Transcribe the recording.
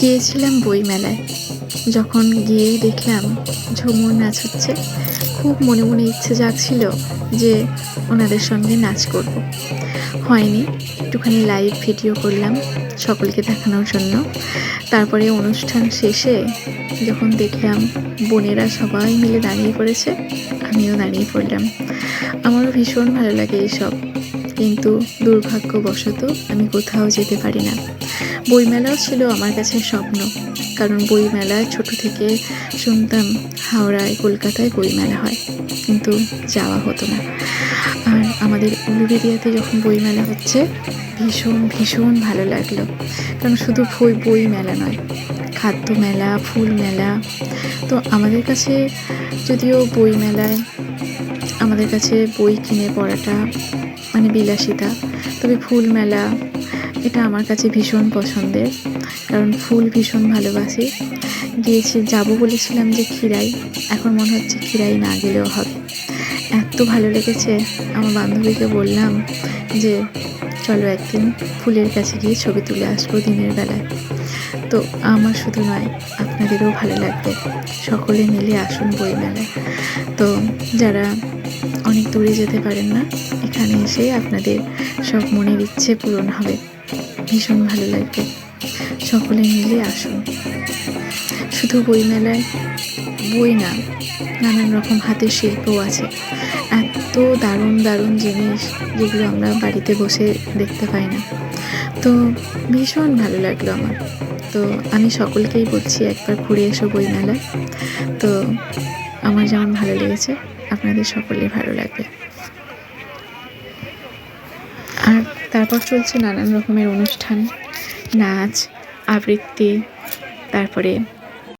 গিয়েছিলাম বইমেলায়। যখন গিয়েই দেখলাম ঝুমুর নাচ হচ্ছে, খুব মনে মনে ইচ্ছে জাগছিল যে ওনাদের সঙ্গে নাচ করব। হয়নি, একটুখানি লাইভ ভিডিও করলাম সকলকে দেখানোর জন্য। তারপরে অনুষ্ঠান শেষে যখন দেখলাম বোনেরা সবাই মিলে দাঁড়িয়ে পড়েছে, আমিও দাঁড়িয়ে পড়লাম। আমারও ভীষণ ভালো লাগে এইসব। কিন্তু দুর্ভাগ্যবশত আমি কোথাও যেতে পারি না। বইমেলাও ছিল আমার কাছে স্বপ্ন, কারণ বইমেলায় ছোট থেকে শুনতাম হাওড়ায়, কলকাতায় বইমেলা হয়, কিন্তু যাওয়া হতো না। আর আমাদের উলুবেরিয়াতে যখন বইমেলা হচ্ছে, ভীষণ ভীষণ ভালো লাগল, কারণ শুধু বই বই মেলা নয় খাদ্য মেলা ফুল মেলা তো আমাদের কাছে যদিও বই মেলায় আমাদের কাছে বই কিনে পড়াটা মানে বিলাসিতা। তবে ফুল মেলা, এটা আমার কাছে ভীষণ পছন্দের, কারণ ফুল ভীষণ ভালোবাসি। গিয়েছি, যাব বলেছিলাম যে ক্ষীরাই, এখন মনে হচ্ছে ক্ষীরাই না গেলেও হবে। এত ভালো লেগেছে, আমার বান্ধবীকে বললাম যে, চলো একদিন ফুলের কাছে গিয়ে ছবি তুলে আসব দিনের বেলায়। তো আমার শুধু নয়, আপনাদেরও ভালো লাগবে। সকলে মিলে আসুন বইমেলায়। তো যারা দূরে যেতে পারেন না। এখানে এসে আপনাদের সব মনের ইচ্ছে পূরণ হবে। ভীষণ ভালো লাগবে। সকলে মিলে আসুন। শুধু বইমেলায় বই না, নানান রকম হাতের শিল্পও আছে। এত দারুণ দারুণ জিনিস যেগুলো আমরা বাড়িতে বসে দেখতে পাই না। তো ভীষণ ভালো লাগল আমার। তো আমি সকলকেই বলছি একবার ঘুরে এসো বইমেলায়। তো আমার যেমন ভালো লেগেছে, আপনাদের সকলের ভালো লাগবে। আর তারপর চলছে নানান রকমের অনুষ্ঠান, নাচ, আবৃত্তি, তারপরে